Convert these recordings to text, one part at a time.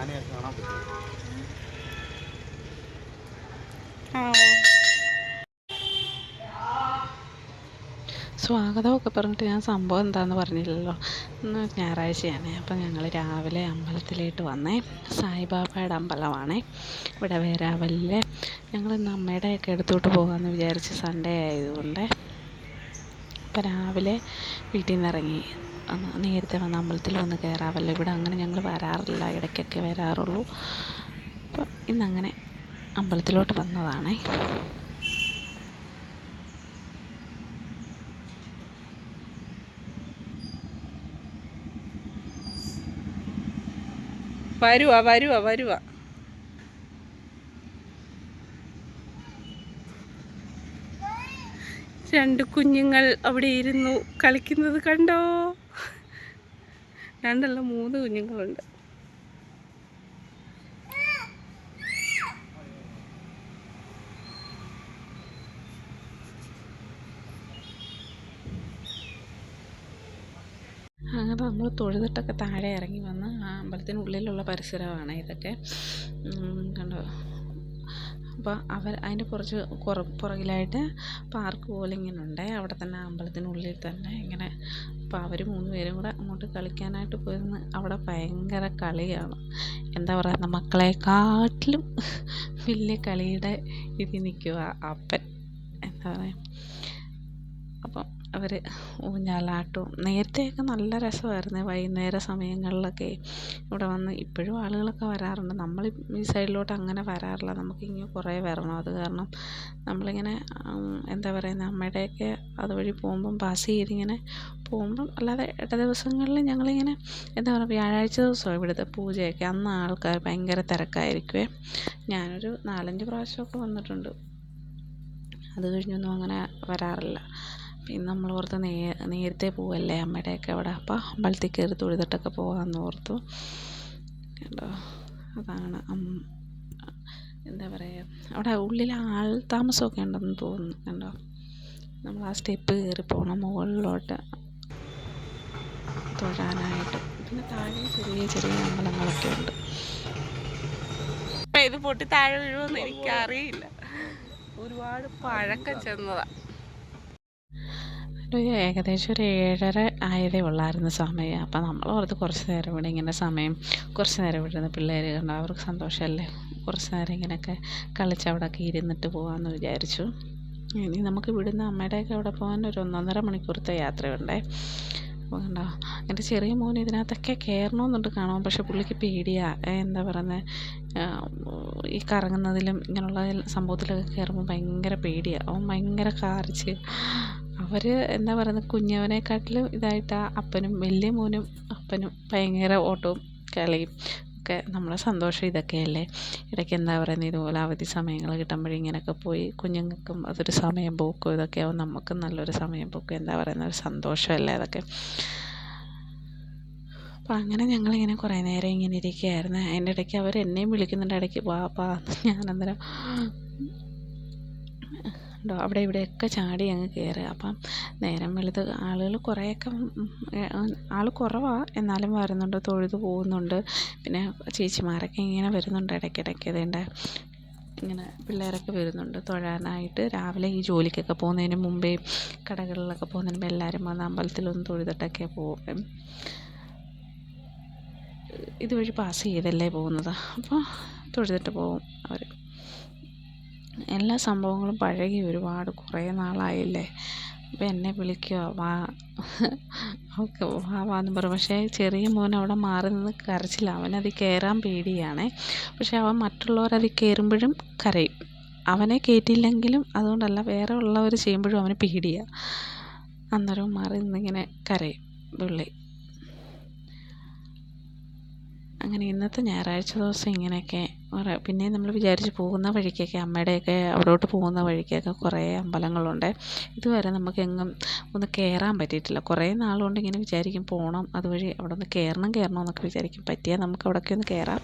ആനയൊക്കെ കാണാൻ പറ്റും സ്വാഗതമൊക്കെ പറഞ്ഞിട്ട് ഞാൻ സംഭവം എന്താണെന്ന് പറഞ്ഞില്ലല്ലോ. ഇന്ന് ഞായറാഴ്ചയാണ് അപ്പം ഞങ്ങൾ രാവിലെ അമ്പലത്തിലേക്ക് വന്നേ. സായിബാബയുടെ അമ്പലമാണേ. ഇവിടെ വേരാവലിലെ ഞങ്ങൾ ഇന്ന് അമ്മയുടെയൊക്കെ എടുത്തോട്ട് പോകാമെന്ന് വിചാരിച്ച് സൺഡേ ആയതുകൊണ്ട്. അപ്പം രാവിലെ വീട്ടിൽ നിന്ന് ഇറങ്ങി. നേരത്തെ വന്ന അമ്പലത്തിൽ വന്ന് കയറാമല്ലോ ഇവിടെ അങ്ങനെ ഞങ്ങൾ വരാറില്ല. ഇടയ്ക്കൊക്കെ വരാറുള്ളൂ. അപ്പോൾ ഇന്നങ്ങനെ അമ്പലത്തിലോട്ട് വന്നതാണേ. വരുവാ വരുവാ വരുവാ. രണ്ട് കുഞ്ഞുങ്ങൾ അവിടെ ഇരുന്നു കളിക്കുന്നത് കണ്ടോ? രണ്ടല്ല മൂന്ന് കുഞ്ഞുങ്ങളുണ്ട്. അങ്ങനെ നമ്മൾ തൊഴുതിട്ടൊക്കെ താഴെ ഇറങ്ങി വന്ന് ആ അമ്പലത്തിനുള്ളിലുള്ള പരിസരമാണ് ഇതൊക്കെ. കണ്ടോ? അപ്പോൾ അവർ അതിന്റെ കുറച്ച് കുറ പുറകിലായിട്ട് പാർക്ക് പോലെ ഇങ്ങനെ ഉണ്ട്. അവിടെ തന്നെ അമ്പലത്തിനുള്ളിൽ തന്നെ ഇങ്ങനെ അപ്പോൾ അവർ മൂന്ന് പേരും കൂടെ അങ്ങോട്ട് കളിക്കാനായിട്ട് പോയിരുന്നു അവിടെ ഭയങ്കര കളിയാണ്. എന്താ പറയുക മക്കളെക്കാട്ടിലും വലിയ കളിയുടെ ഇതിൽ നിൽക്കുക അപ്പൻ. എന്താ പറയുക. അപ്പം അവർ ഊഞ്ഞാലാട്ടവും നേരത്തെയൊക്കെ നല്ല രസമായിരുന്നു വൈകുന്നേര സമയങ്ങളിലൊക്കെ. ഇവിടെ വന്ന് ഇപ്പോഴും ആളുകളൊക്കെ വരാറുണ്ട്. നമ്മൾ ഈ സൈഡിലോട്ട് അങ്ങനെ വരാറില്ല. നമുക്ക് ഇങ്ങനെ കുറേ വരണം. അത് കാരണം നമ്മളിങ്ങനെ എന്താ പറയുന്നത് അമ്മയുടെയൊക്കെ അതുവഴി പോകുമ്പം പാസ് ചെയ്തിങ്ങനെ പോകുമ്പം അല്ലാതെ ഇട ദിവസങ്ങളിൽ ഞങ്ങളിങ്ങനെ എന്താ പറയുക വ്യാഴാഴ്ച ദിവസമാണ് ഇവിടുത്തെ പൂജയൊക്കെ. അന്ന് ആൾക്കാർ ഭയങ്കര തിരക്കായിരിക്കുമേ ഞാനൊരു നാലഞ്ച് പ്രാവശ്യമൊക്കെ വന്നിട്ടുണ്ട്. അത് കഴിഞ്ഞൊന്നും അങ്ങനെ വരാറില്ല. പിന്നെ നമ്മൾ നേ നേരത്തെ പോവല്ലേ അമ്മയുടെയൊക്കെ അവിടെ. അപ്പം അമ്പലത്തിൽ കയറി തൊഴുതിട്ടൊക്കെ പോകാമെന്ന് ഓർത്തു. കണ്ടോ അതാണ് എന്താ പറയുക അവിടെ ഉള്ളിൽ ആൾ താമസമൊക്കെ ഉണ്ടെന്ന് തോന്നുന്നു കണ്ടോ. നമ്മൾ ആ സ്റ്റെപ്പ് കയറി പോകണം മുകളിലോട്ട്. തൊഴാനായിട്ട്. പിന്നെ താഴെ ചെറിയ ചെറിയ അമ്പലങ്ങളൊക്കെ ഉണ്ട്. ഇത് പൊട്ടി താഴെ വീഴുമെന്ന് എനിക്കറിയില്ല. ഒരുപാട് പഴക്കം ചെന്നതാ. ഒരു ഏകദേശം ഒരു ഏഴര ആയതേ ഉള്ളായിരുന്നു സമയം. അപ്പം നമ്മൾ ഓർത്ത് കുറച്ച് നേരം ഇവിടെ ഇങ്ങനെ സമയം കുറച്ച് നേരം ഇവിടെ ഇരുന്ന് പിള്ളേർ കണ്ടോ. അവർക്ക് സന്തോഷമല്ലേ കുറച്ച് നേരം ഇങ്ങനെയൊക്കെ കളിച്ച് അവിടെയൊക്കെ ഇരുന്നിട്ട് പോകാമെന്ന് വിചാരിച്ചു. ഇനി നമുക്ക് ഇവിടുന്ന് അമ്മയുടെയൊക്കെ അവിടെ പോകാൻ ഒരു ഒന്നൊന്നര മണിക്കൂറത്തെ യാത്രയുണ്ടേ. അപ്പോൾ കണ്ടോ എന്റെ ചെറിയ മോൻ ഇതിനകത്തൊക്കെ കയറണമെന്നുണ്ട് കാണുമ്പോൾ പക്ഷേ പുള്ളിക്ക് പേടിയാണ് എന്താ പറയുന്നത് ഈ കറങ്ങുന്നതിലും ഇങ്ങനെയുള്ള സംഭവത്തിലൊക്കെ കയറുമ്പോൾ ഭയങ്കര പേടിയാണ് അവൻ ഭയങ്കര കാറിച്ച് അവർ എന്താ പറയുന്നത് കുഞ്ഞവനെക്കാട്ടിലും ഇതായിട്ടാണ് അപ്പനും വലിയ മോനും അപ്പനും ഭയങ്കര ഓട്ടവും കളിയും. ഒക്കെ നമ്മളെ സന്തോഷം ഇതൊക്കെയല്ലേ? ഇടയ്ക്ക് എന്താ പറയുന്നത് ഇതുപോലെ അവധി സമയങ്ങൾ കിട്ടുമ്പോഴേ ഇങ്ങനെയൊക്കെ പോയി കുഞ്ഞുങ്ങൾക്കും അതൊരു സമയം പോക്കും. ഇതൊക്കെ ആവും നമുക്കും നല്ലൊരു സമയം പോക്കും. എന്താ പറയുന്നത് ഒരു സന്തോഷമല്ലേ അതൊക്കെ? അപ്പം അങ്ങനെ ഞങ്ങളിങ്ങനെ കുറേ നേരം ഇങ്ങനെ ഇരിക്കുകയായിരുന്നു. അതിന്റെ ഇടയ്ക്ക് അവർ എന്നെയും വിളിക്കുന്നുണ്ട്. ഇടയ്ക്ക് വാ വാ ഞാനന്നേരം ഉണ്ടോ അവിടെ ഇവിടെയൊക്കെ ചാടി അങ്ങ് കയറുക അപ്പം നേരം വെളുത്ത് ആളുകൾ കുറേയൊക്കെ ആൾ കുറവാണ് എന്നാലും വരുന്നുണ്ട് തൊഴുത് പോകുന്നുണ്ട്. പിന്നെ ചേച്ചിമാരൊക്കെ ഇങ്ങനെ വരുന്നുണ്ട് ഇടയ്ക്കിടയ്ക്ക്. ഇതേണ്ട ഇങ്ങനെ പിള്ളേരൊക്കെ വരുന്നുണ്ട് തൊഴാനായിട്ട്. രാവിലെ ഈ ജോലിക്കൊക്കെ പോകുന്നതിന് മുമ്പേ കടകളിലൊക്കെ പോകുന്നതിന് മുമ്പ് എല്ലാവരും വന്ന് അമ്പലത്തിലൊന്ന് തൊഴുതിട്ടൊക്കെ പോകും. ഇതുവഴി പാസ് ചെയ്തല്ലേ പോകുന്നത്? അപ്പോൾ തൊഴുതിട്ട് പോകും അവർ എല്ലാ സംഭവങ്ങളും പഴകി ഒരുപാട് കുറേ നാളായില്ലേ? അപ്പം എന്നെ വിളിക്കുക വാ. ഓക്കെ വാ വാന്ന് പറയും. പക്ഷേ ചെറിയ മോൻ അവിടെ മാറി നിന്ന് കരച്ചില്ല. അവനതിൽ കയറാൻ പേടിയാണേ. പക്ഷേ അവൻ മറ്റുള്ളവരതിൽ കയറുമ്പോഴും കരയും. അവനെ കയറ്റിയില്ലെങ്കിലും അതുകൊണ്ടല്ല വേറെ ഉള്ളവർ ചെയ്യുമ്പോഴും അവന് പേടിയാണ് അന്നേരം മാറി നിന്നിങ്ങനെ കരയും. പുള്ളി അങ്ങനെ ഇന്നത്തെ ഞായറാഴ്ച ദിവസം ഇങ്ങനെയൊക്കെ കുറേ പിന്നെ നമ്മൾ വിചാരിച്ച് പോകുന്ന വഴിക്കൊക്കെ അമ്മയുടെയൊക്കെ അവിടോട്ട് പോകുന്ന വഴിക്കൊക്കെ കുറേ അമ്പലങ്ങളുണ്ട്. ഇതുവരെ നമുക്കെങ്ങും ഒന്ന് കയറാൻ പറ്റിയിട്ടില്ല. കുറേ നാളുകൊണ്ട് ഇങ്ങനെ വിചാരിക്കും പോകണം അതുവഴി അവിടെ ഒന്ന് കയറണം കയറണം എന്നൊക്കെ വിചാരിക്കും. പറ്റിയാൽ നമുക്ക് അവിടെയൊക്കെ ഒന്ന് കയറാം.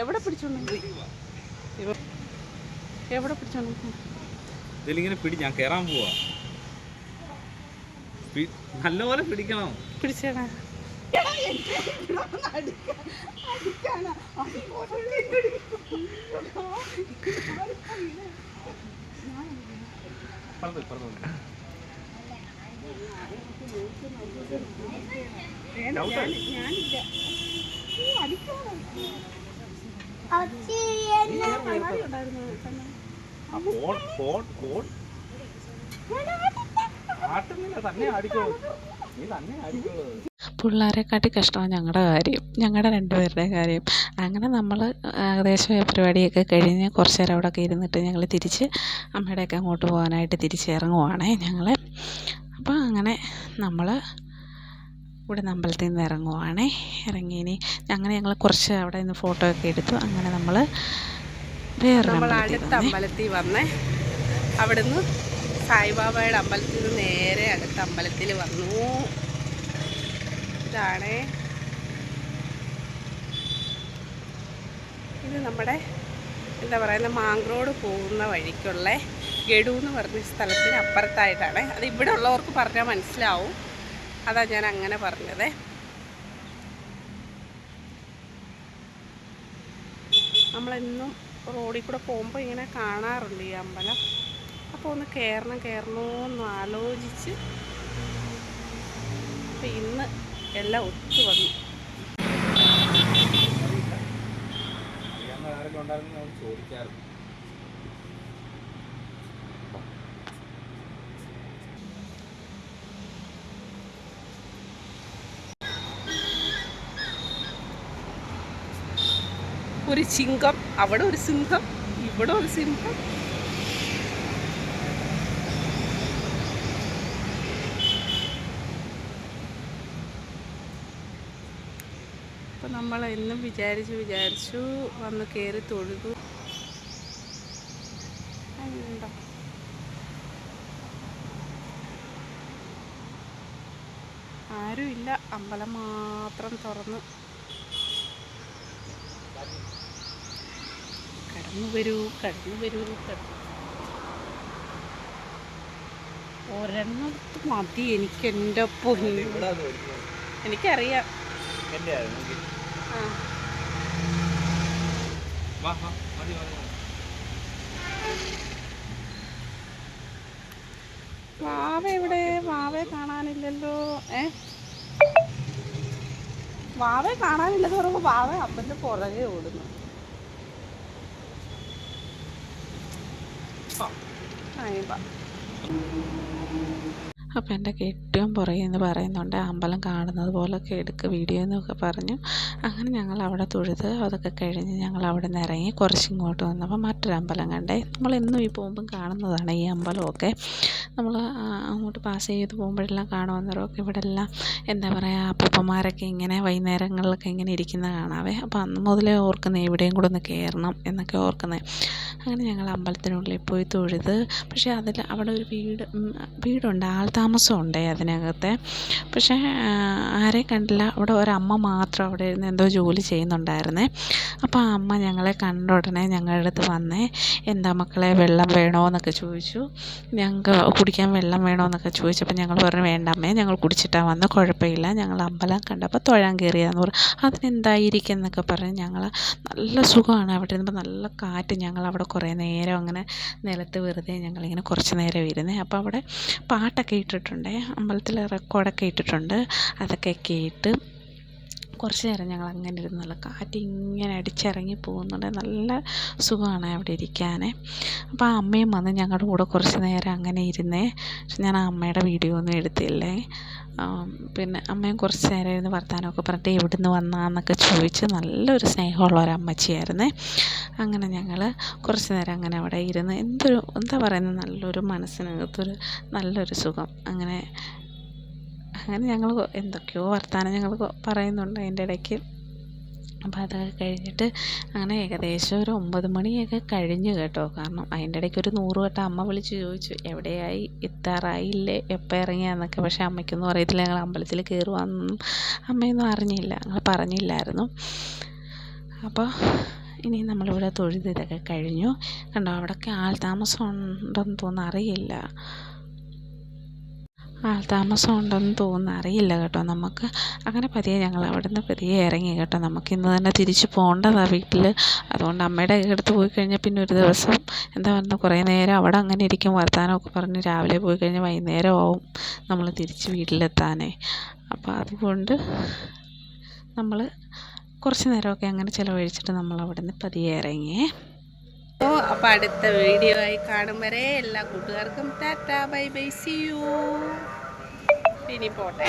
എവിടെ പിടിച്ചോണ്ട് എവിടെ പിടിച്ചോണ്ട് ഇതിലിങ്ങനെ പിടി ഞാൻ കയറാൻ പോവാ. നല്ലപോലെ പിടിക്കണം. പിടിച്ചേടാ. പറഞ്ഞോ, പറഞ്ഞോ. ആട്ടുന്നില്ല തന്നെ ആടിക്കോളൂ നീ തന്നെ ആടിക്കോളൂ പിള്ളേരെക്കാട്ടി കഷ്ടമാണ് ഞങ്ങളുടെ കാര്യം ഞങ്ങളുടെ രണ്ടുപേരുടെ കാര്യം. അങ്ങനെ നമ്മൾ ഏകദേശം പരിപാടിയൊക്കെ കഴിഞ്ഞ് കുറച്ച് നേരം അവിടെയൊക്കെ ഇരുന്നിട്ട് ഞങ്ങൾ തിരിച്ച് അമ്മയുടെയൊക്കെ അങ്ങോട്ട് പോകാനായിട്ട് തിരിച്ചിറങ്ങുവാണേ ഞങ്ങൾ അപ്പോൾ അങ്ങനെ നമ്മൾ ഇവിടെ നിന്ന് അമ്പലത്തിൽ നിന്ന് ഇറങ്ങുവാണേ. ഇറങ്ങി ഇനി അങ്ങനെ ഞങ്ങൾ കുറച്ച് അവിടെ നിന്ന് ഫോട്ടോ ഒക്കെ എടുത്തു. അങ്ങനെ നമ്മൾ വേറെ അടുത്ത. അമ്പലത്തിൽ വന്നേ. അവിടുന്ന് സായിബാബയുടെ അമ്പലത്തിൽ നിന്ന് നേരെ അടുത്ത അമ്പലത്തിൽ വന്നു. ഇതാണേ. ഇത് നമ്മുടെ എന്താ പറയുന്ന മാങ്ക്രോഡ് പോകുന്ന വഴിക്കുള്ള ഗഡു എന്ന് പറഞ്ഞ സ്ഥലത്തിന് അപ്പുറത്തായിട്ടാണ്. അത് ഇവിടെ ഉള്ളവർക്ക് പറഞ്ഞാൽ മനസ്സിലാവും. അതാ ഞാൻ അങ്ങനെ പറഞ്ഞത്. നമ്മളെന്നും റോഡിൽ കൂടെ പോകുമ്പോൾ ഇങ്ങനെ കാണാറുണ്ട് ഈ അമ്പലം. അപ്പോൾ ഒന്ന് കയറണം കയറണമെന്ന് ആലോചിച്ച്. ഇന്ന് എല്ലാം ഒത്തു വന്നു. ഒരു ചിങ്കം അവിടെ ഒരു സിംഹം ഇവിടെ ഒരു സിംഹം. നമ്മൾ എന്നും വിചാരിച്ചു വിചാരിച്ചു വന്ന് കയറി തൊഴുതു. ആരുമില്ല. അമ്പലം മാത്രം തുറന്ന്. കടന്നു വരൂ കടന്നു വരൂ കടന്നു ഒരെണ്ണത്ത് മതി എനിക്ക് എന്റെ പൊന്നു. എനിക്കറിയാം. വാ വാ മതി മതി. വാവ എവിടെ? വാവയെ കാണാനില്ലല്ലോ. ഏ? വാവയെ കാണാനില്ലെന്ന് പറയുമ്പോൾ വാവ അപ്പന്റെ പുറകെ ഓടുന്നു. ആയി വാ അപ്പോൾ എന്റെ കെട്ടിയും പുറകിൽ നിന്ന് പറയുന്നുണ്ട് അമ്പലം കാണുന്നത് പോലൊക്കെ എടുക്ക് വീഡിയോ എന്നൊക്കെ പറഞ്ഞു. അങ്ങനെ ഞങ്ങൾ അവിടെ തൊഴുത് അതൊക്കെ കഴിഞ്ഞ് ഞങ്ങൾ അവിടെ നിന്ന് ഇറങ്ങി കുറച്ച് ഇങ്ങോട്ട് വന്നപ്പോൾ മറ്റൊരു അമ്പലം കണ്ടേ. നമ്മൾ എന്നും ഈ പോകുമ്പം കാണുന്നതാണ് ഈ അമ്പലമൊക്കെ. നമ്മൾ അങ്ങോട്ട് പാസ് ചെയ്ത് പോകുമ്പോഴെല്ലാം കാണുമെന്നവരൊക്കെ ഇവിടെ എല്ലാം എന്താ പറയുക അപ്പൂപ്പന്മാരൊക്കെ ഇങ്ങനെ വൈകുന്നേരങ്ങളിലൊക്കെ ഇങ്ങനെ ഇരിക്കുന്ന കാണാവേ. അപ്പോൾ അന്ന് മുതലേ ഓർക്കുന്നത് എവിടെയും കൂടെ ഒന്ന് കയറണം എന്നൊക്കെ ഓർക്കുന്നത് അങ്ങനെ ഞങ്ങൾ അമ്പലത്തിനുള്ളിൽ പോയി തൊഴുത്. പക്ഷേ അതിൽ അവിടെ ഒരു വീട് വീടുണ്ട്. ആൾ താമസമുണ്ട് അതിനകത്ത്. പക്ഷേ ആരെ ആരെയും കണ്ടില്ല. അവിടെ ഒരമ്മ മാത്രം അവിടെ ഇരുന്ന് എന്തോ ജോലി ചെയ്യുന്നുണ്ടായിരുന്നേ. അപ്പോൾ ആ അമ്മ ഞങ്ങളെ കണ്ട ഉടനെ ഞങ്ങളുടെ അടുത്ത് വന്നേ എന്താ മക്കളെ വെള്ളം വേണോ? എന്നൊക്കെ ചോദിച്ചു. ഞങ്ങൾക്ക് കുടിക്കാൻ വെള്ളം വേണോ എന്നൊക്കെ ചോദിച്ചപ്പോൾ ഞങ്ങൾ പറഞ്ഞു വേണ്ട അമ്മേ ഞങ്ങൾ കുടിച്ചിട്ടാണ് വന്ന് കുഴപ്പമില്ല. ഞങ്ങൾ അമ്പലം കണ്ടപ്പോൾ തൊഴാൻ കയറിയതെന്ന് പറഞ്ഞു. അതിനെന്തായിരിക്കും? എന്നൊക്കെ പറഞ്ഞ് ഞങ്ങൾ നല്ല സുഖമാണ് അവിടെ ഇരുന്നപ്പോൾ നല്ല കാറ്റ് ഞങ്ങൾ അവിടെ കുറേ നേരം അങ്ങനെ നിലത്ത് വെറുതെ ഞങ്ങളിങ്ങനെ കുറച്ച് നേരം ഇരുന്നേ. അപ്പോൾ അവിടെ പാട്ടൊക്കെ ഇട്ടിട്ടുണ്ട് അമ്പലത്തിൽ റെക്കോർഡൊക്കെ ഇട്ടിട്ടുണ്ട്. അതൊക്കെ കേട്ട് കുറച്ച് നേരം ഞങ്ങൾ അങ്ങനെ ഇരുന്ന് കാറ്റ് ഇങ്ങനെ അടിച്ചിറങ്ങി പോകുന്നുണ്ട്. നല്ല സുഖമാണ് അവിടെ ഇരിക്കാൻ അപ്പോൾ ആ അമ്മയും വന്ന് ഞങ്ങളുടെ കൂടെ കുറച്ച് നേരം അങ്ങനെ ഇരുന്നേ. പക്ഷെ ഞാൻ ആ അമ്മയുടെ വീഡിയോ ഒന്നും എടുത്തില്ലേ? പിന്നെ അമ്മയും കുറച്ച് നേരം ഇരുന്ന് വർത്താനമൊക്കെ പറഞ്ഞിട്ട് എവിടുന്ന് വന്നാന്നൊക്കെ ചോദിച്ച് നല്ലൊരു സ്നേഹമുള്ള ഒരു അമ്മച്ചിയായിരുന്നേ അങ്ങനെ ഞങ്ങൾ കുറച്ച് നേരം അങ്ങനെ അവിടെ ഇരുന്ന് എന്തൊരു എന്താ പറയുന്നത് നല്ലൊരു മനസ്സിനകത്തൊരു നല്ലൊരു സുഖം. അങ്ങനെ അങ്ങനെ ഞങ്ങൾ എന്തൊക്കെയോ വർത്തമാനം ഞങ്ങൾ പറയുന്നുണ്ട് അതിന്റെ ഇടയ്ക്ക്. അപ്പോൾ അതൊക്കെ കഴിഞ്ഞിട്ട് അങ്ങനെ ഏകദേശം ഒരു ഒമ്പത് മണിയൊക്കെ കഴിഞ്ഞു കേട്ടോ. കാരണം അതിന്റെ ഇടയ്ക്ക് ഒരു നൂറ് വട്ടം അമ്മ വിളിച്ച് ചോദിച്ചു എവിടെയായി? എത്താറായില്ലേ എപ്പോൾ ഇറങ്ങിയാന്നൊക്കെ? പക്ഷേ അമ്മയ്ക്കൊന്നും അറിയത്തില്ല. ഞങ്ങൾ അമ്പലത്തിൽ കയറുവാന്നൊന്നും അമ്മയൊന്നും അറിഞ്ഞില്ല. ഞങ്ങൾ പറഞ്ഞില്ലായിരുന്നു. അപ്പോൾ ഇനി നമ്മളിവിടെ തൊഴുത് ഇതൊക്കെ കഴിഞ്ഞു. കണ്ടോ അവിടെയൊക്കെ ആൾ താമസം ഉണ്ടെന്ന് തോന്നുന്നു അറിയില്ല. ആൾ താമസം ഉണ്ടെന്ന് തോന്നുന്നു. അറിയില്ല കേട്ടോ നമുക്ക്. അങ്ങനെ പതിയെ ഞങ്ങൾ അവിടെ നിന്ന് പതിയെ ഇറങ്ങി കേട്ടോ. നമുക്ക് ഇന്ന് തന്നെ തിരിച്ച് പോകേണ്ടതാണ് വീട്ടിൽ അതുകൊണ്ട് അമ്മയുടെ അടുത്ത് പോയി കഴിഞ്ഞാൽ പിന്നെ ഒരു ദിവസം എന്താ പറയുക കുറേ നേരം അവിടെ അങ്ങനെ ഇരിക്കും. വർത്തമാനമൊക്കെ പറഞ്ഞ് രാവിലെ പോയി കഴിഞ്ഞാൽ വൈകുന്നേരം ആവും നമ്മൾ തിരിച്ച് വീട്ടിലെത്താനേ. അപ്പോൾ അതുകൊണ്ട് നമ്മൾ കുറച്ച് നേരമൊക്കെ അങ്ങനെ ചിലവഴിച്ചിട്ട് നമ്മൾ നിന്ന് പതിയെ ഇറങ്ങിയേ. ഓ അപ്പോൾ അടുത്ത വീഡിയോ ആയി കാണും വരെ എല്ലാ കൂട്ടുകാർക്കും tata bye bye see you. ഇനി പോട്ടെ.